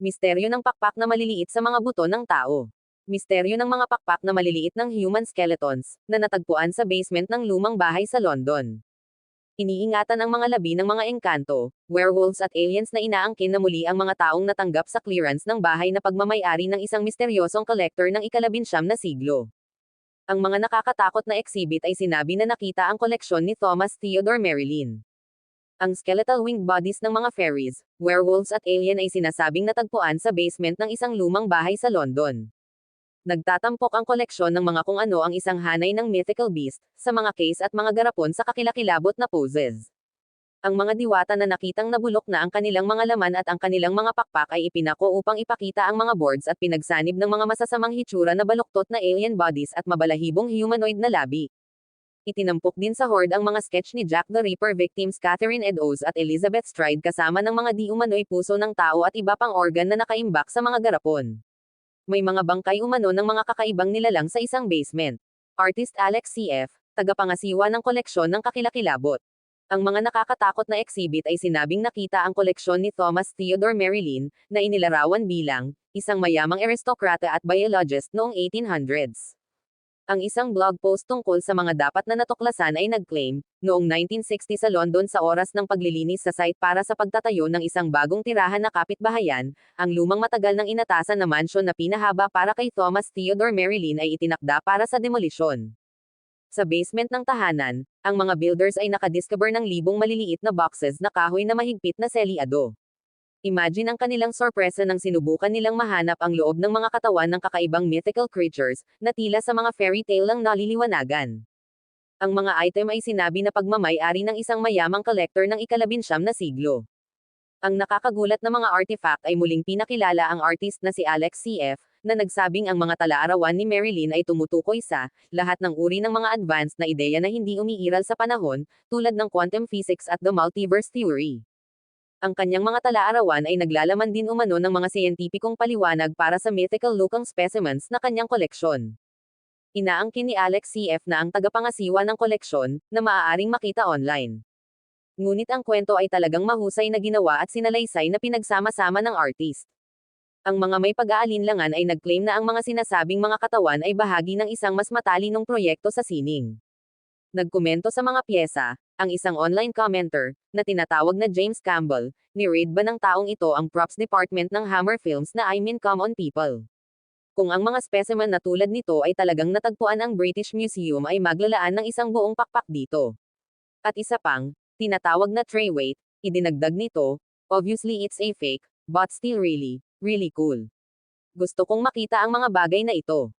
Misteryo ng pakpak na maliliit sa mga buto ng tao. Misteryo ng mga pakpak na maliliit ng human skeletons, na natagpuan sa basement ng lumang bahay sa London. Iniingatan ang mga labi ng mga engkanto, werewolves at aliens na inaangkin na muli ang mga taong natanggap sa clearance ng bahay na pagmamayari ng isang misteryosong collector ng ikalabinsyam na siglo. Ang mga nakakatakot na exhibit ay sinabi na nakita ang koleksyon ni Thomas Theodore Marilyn. Ang skeletal winged bodies ng mga fairies, werewolves at alien ay sinasabing natagpuan sa basement ng isang lumang bahay sa London. Nagtatampok ang koleksyon ng mga kung ano ang isang hanay ng mythical beast, sa mga case at mga garapon sa kakilakilabot na poses. Ang mga diwata na nakitang nabulok na ang kanilang mga laman at ang kanilang mga pakpak ay ipinako upang ipakita ang mga boards at pinagsanib ng mga masasamang hitsura na baluktot na alien bodies at mabalahibong humanoid na labi. Itinampok din sa horde ang mga sketch ni Jack the Ripper victims Catherine Eddowes at Elizabeth Stride kasama ng mga di umano'y puso ng tao at iba pang organ na nakaimbak sa mga garapon. May mga bangkay umano ng mga kakaibang nilalang sa isang basement. Artist Alex C.F., tagapangasiwa ng koleksyon ng kakilakilabot. Ang mga nakakatakot na exhibit ay sinabing nakita ang koleksyon ni Thomas Theodore Marilyn, na inilarawan bilang, isang mayamang aristokrata at biologist noong 1800s. Ang isang blog post tungkol sa mga dapat na natuklasan ay nag-claim, noong 1960 sa London sa oras ng paglilinis sa site para sa pagtatayo ng isang bagong tirahan na kapitbahayan, ang lumang matagal ng inatasan na mansyon na pinahaba para kay Thomas Theodore Marilyn ay itinakda para sa demolisyon. Sa basement ng tahanan, ang mga builders ay nakadiscover ng libong maliliit na boxes na kahoy na mahigpit na seliado. Imagine ang kanilang sorpresa nang sinubukan nilang mahanap ang loob ng mga katawan ng kakaibang mythical creatures, na tila sa mga fairy tale lang naliliwanagan. Ang mga item ay sinabi na pagmamay-ari ng isang mayamang collector ng ikalabinsyam na siglo. Ang nakakagulat na mga artifact ay muling pinakilala ang artist na si Alex C.F., na nagsabing ang mga talaarawan ni Marilyn ay tumutukoy sa lahat ng uri ng mga advanced na ideya na hindi umiiral sa panahon, tulad ng quantum physics at the multiverse theory. Ang kanyang mga talaarawan ay naglalaman din umano ng mga siyentipikong paliwanag para sa mythical looking specimens na kanyang koleksyon. Inaangkin ni Alex C.F. na ang tagapangasiwa ng koleksyon, na maaaring makita online. Ngunit ang kwento ay talagang mahusay na ginawa at sinalaysay na pinagsama-sama ng artist. Ang mga may pag-aalinlangan ay nag-claim na ang mga sinasabing mga katawan ay bahagi ng isang mas matalinong proyekto sa sining. Nagkomento sa mga pyesa, ang isang online commenter, na tinatawag na James Campbell, ni-raid ba ng taong ito ang props department ng Hammer Films na I mean come on people. Kung ang mga specimen na tulad nito ay talagang natagpuan ang British Museum ay maglalaan ng isang buong pakpak dito. At isa pang, tinatawag na tray weight, idinagdag nito, obviously it's a fake, but still really, really cool. Gusto kong makita ang mga bagay na ito.